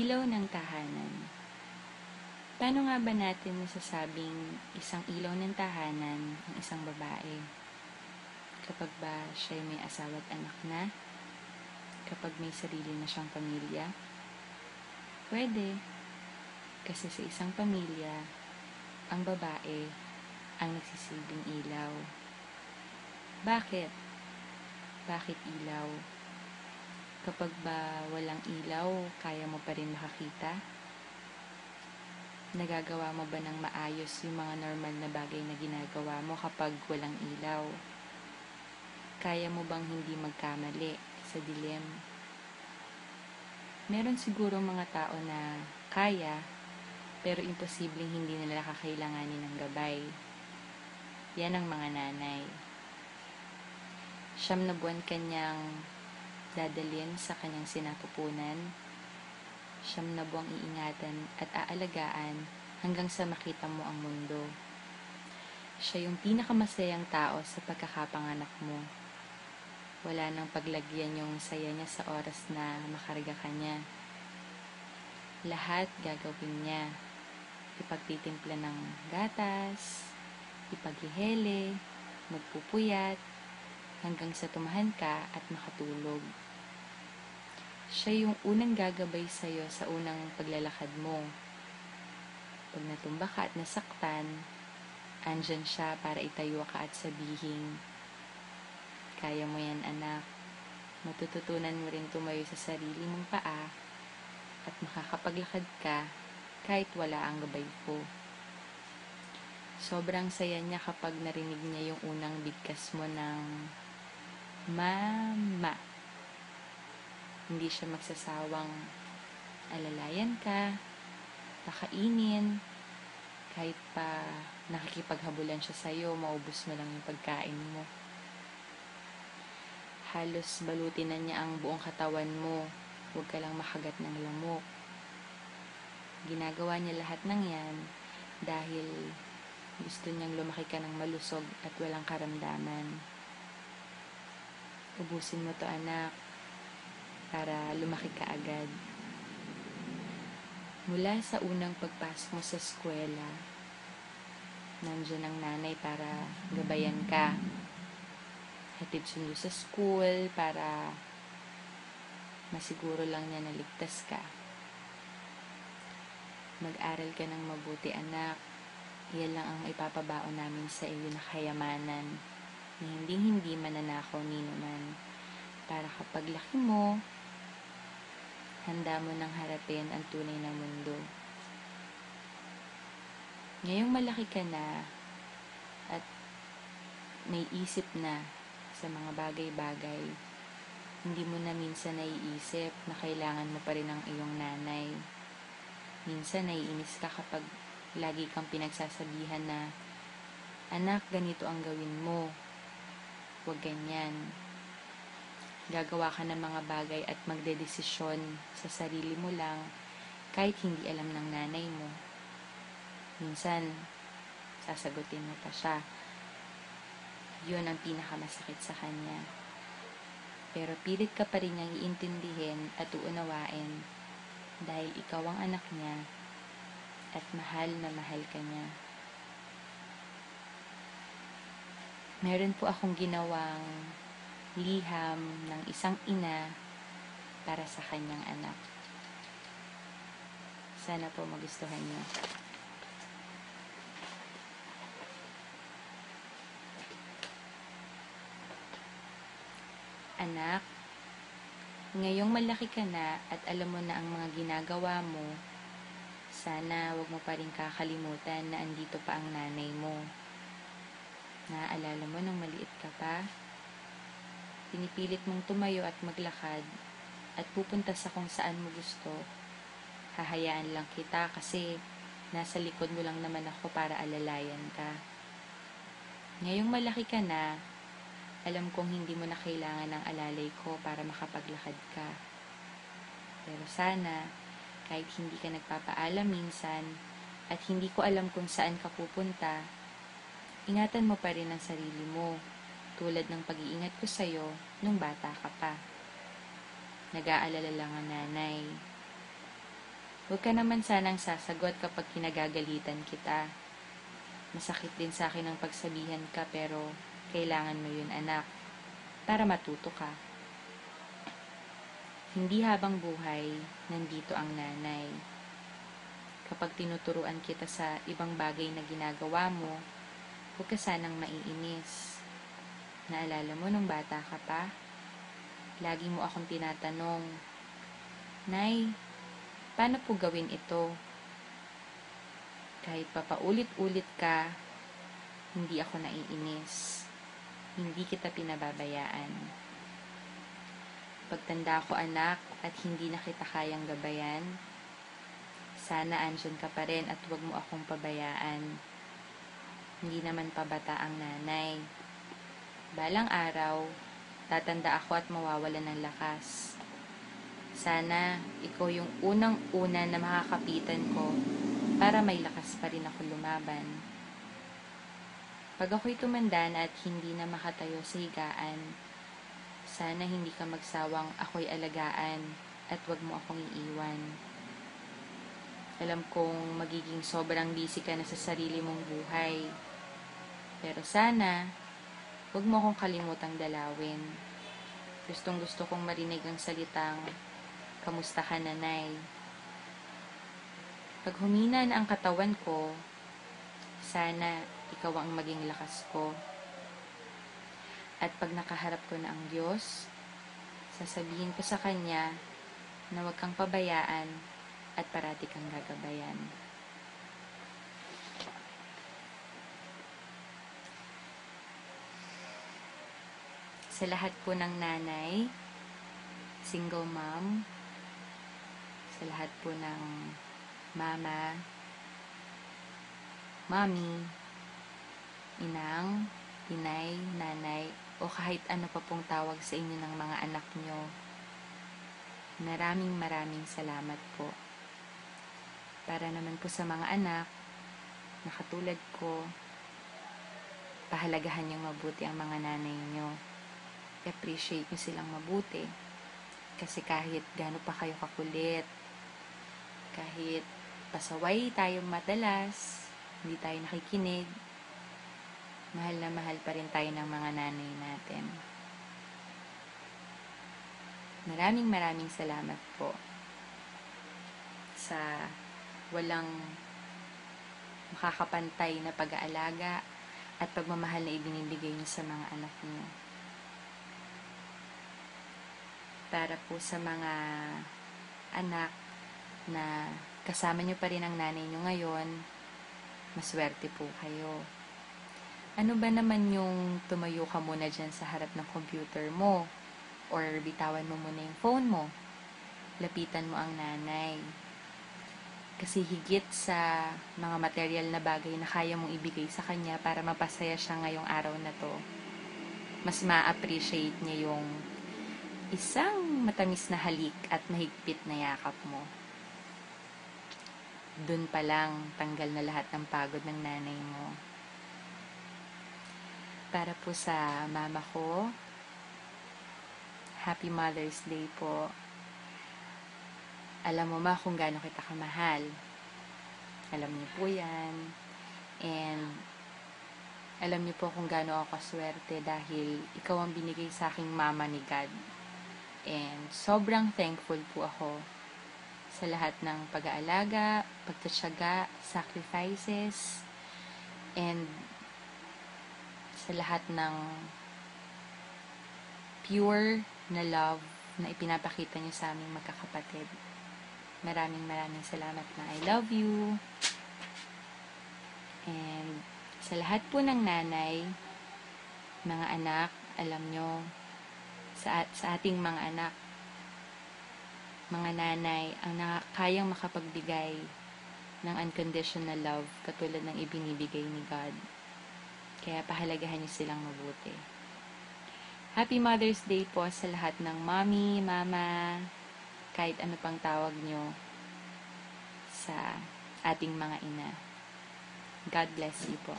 Ilaw ng tahanan. Paano nga ba natin masasabing isang ilaw ng tahanan ng isang babae? Kapag ba siya may asawa at anak na? Kapag may sarili na siyang pamilya? Pwede. Kasi sa isang pamilya, ang babae ang nagsisilbing ilaw. Bakit? Bakit ilaw? Kapag ba walang ilaw, kaya mo pa rin makakita? Nagagawa mo ba ng maayos yung mga normal na bagay na ginagawa mo kapag walang ilaw? Kaya mo bang hindi magkamali sa dilim? Meron siguro mga tao na kaya, pero imposibleng hindi nila kakailanganin ng gabay. Yan ang mga nanay. Siyam na buwan kanyang dadalhin sa kanyang sinapupunan. Siyam na buwang iingatan at aalagaan hanggang sa makita mo ang mundo. Siya yung pinakamasayang tao sa pagkakapanganak mo. Wala nang paglagyan yung saya niya sa oras na makarga ka niya. Lahat gagawin niya. Ipagtitimpla ng gatas, ipaghihele, magpupuyat, hanggang sa tumahan ka at makatulog. Siya yung unang gagabay sa'yo sa unang paglalakad mo. Pag natumba ka at nasaktan, andyan siya para itayo ka at sabihin, Kaya mo yan anak. Matututunan mo rin tumayo sa sarili mong paa at makakapaglakad ka kahit wala ang gabay ko. Sobrang saya niya kapag narinig niya yung unang bigkas mo ng Mama. Hindi siya magsasawang alalayan ka, pakainin, kahit pa nakikipaghabulan siya sa'yo, maubos mo lang yung pagkain mo. Halos balutin na niya ang buong katawan mo, huwag ka lang makagat ng lamok. Ginagawa niya lahat ng yan dahil gusto niyang lumaki ka ng malusog at walang karamdaman. Ubusin mo to anak para lumaki ka agad. Mula sa unang pagpasok mo sa eskwela, nandiyan ang nanay para gabayan ka. Hatid sundo sa school para masiguro lang niya na ligtas ka. Mag-aral ka ng mabuti anak. Yan lang ang ipapabaon namin sa iyo na kayamanan na hindi-hindi mananakaw ni naman para kapag laki mo, handa mo nang harapin ang tunay na mundo. Ngayong malaki ka na at may isip na sa mga bagay-bagay, hindi mo na minsan naiisip na kailangan mo pa rin ang iyong nanay. Minsan naiinis ka kapag lagi kang pinagsasabihan na, Anak, ganito ang gawin mo Huwag ganyan. Gagawa ka ng mga bagay at magdedesisyon sa sarili mo lang kahit hindi alam ng nanay mo. Minsan, sasagutin mo pa siya. Yun ang pinakamasakit sa kanya. Pero pilit ka pa rin niyang iintindihin at uunawain dahil ikaw ang anak niya at mahal na mahal ka niya. meron po akong ginawang liham ng isang ina para sa kanyang anak. Sana po magustuhan niyo. Anak, ngayong malaki ka na at alam mo na ang mga ginagawa mo, sana wag mo pa rin kakalimutan na andito pa ang nanay mo Naaalala mo nang maliit ka pa? Pinipilit mong tumayo at maglakad at pupunta sa kung saan mo gusto. Hahayaan lang kita kasi nasa likod mo lang naman ako para alalayan ka. Ngayong malaki ka na, alam kong hindi mo na kailangan ng alalay ko para makapaglakad ka. Pero sana, kahit hindi ka nagpapaalam minsan, at hindi ko alam kung saan ka pupunta, ingatan mo pa rin ang sarili mo, tulad ng pag-iingat ko sa'yo nung bata ka pa. Nag-aalala lang ang nanay. Huwag ka naman sanang sasagot kapag kinagagalitan kita. Masakit din sa akin ang pagsabihan ka pero kailangan mo yun anak para matuto ka. Hindi habang buhay, nandito ang nanay. Kapag tinuturuan kita sa ibang bagay na ginagawa mo, huwag ka sanang maiinis. Naalala mo nung bata ka pa? Lagi mo akong tinatanong, Nay, paano po gawin ito? Kahit papaulit-ulit ka, hindi ako naiinis. Hindi kita pinababayaan. Pagtanda ko anak at hindi na kita kayang gabayan, sana andyan ka pa rin at huwag mo akong pabayaan. Hindi naman pabata ang nanay. Balang araw, tatanda ako at mawawalan ng lakas. Sana ikaw yung unang-una na makakapitan ko para may lakas pa rin ako lumaban. Pag ako'y tumanda at hindi na makatayo sa higaan, sana hindi ka magsawang ako'y alagaan at wag mo akong iiwan. Alam kong magiging sobrang busy ka na sa sarili mong buhay. Pero sana, wag mo akong kalimutang dalawin. Gustong gusto kong marinig ang salitang, Kamusta ka, nanay? Pag humina na ang katawan ko, sana ikaw ang maging lakas ko. At pag nakaharap ko na ang Diyos, sasabihin ko sa Kanya na huwag kang pabayaan at parati kang gagabayan. Sa lahat po ng nanay, single mom, sa lahat po ng mama, mami, inang, inay, nanay, o kahit ano pa pong tawag sa inyo ng mga anak nyo. Maraming maraming salamat po. Para naman po sa mga anak, na ko, pahalagahan niyong mabuti ang mga nanay nyo. I-appreciate nyo silang mabuti. Kasi kahit gaano pa kayo kakulit, kahit pasaway tayong madalas, hindi tayo nakikinig, mahal na mahal pa rin tayo ng mga nanay natin. Maraming maraming salamat po sa walang makakapantay na pag-aalaga at pagmamahal na ibinibigay niyo sa mga anak niyo. Para po sa mga anak na kasama niyo pa rin ang nanay niyo ngayon, maswerte po kayo. Ano ba naman yung tumayo ka muna dyan sa harap ng computer mo? Or bitawan mo muna yung phone mo? Lapitan mo ang nanay. Kasi higit sa mga material na bagay na kaya mong ibigay sa kanya para mapasaya siya ngayong araw na to, mas ma-appreciate niya yung isang matamis na halik at mahigpit na yakap mo. Doon pa lang, tanggal na lahat ng pagod ng nanay mo. Para po sa mama ko, Happy Mother's Day po. Alam mo ma kung gaano kita kamahal. Alam niyo po yan. And alam niyo po kung gaano ako kaswerte dahil ikaw ang binigay sa aking mama ni God. And sobrang thankful po ako sa lahat ng pag-aalaga, pagtatsaga, sacrifices, and sa lahat ng pure na love na ipinapakita niyo sa aming magkakapatid. Maraming maraming salamat na I love you. And sa lahat po ng nanay, mga anak, alam nyo, sa, sa ating mga anak, mga nanay, ang na, kayang makapagbigay ng unconditional love katulad ng ibinibigay ni God. Kaya pahalagahan niyo silang mabuti. Happy Mother's Day po sa lahat ng mommy, mama, kahit ano pang tawag nyo sa ating mga ina. God bless you po.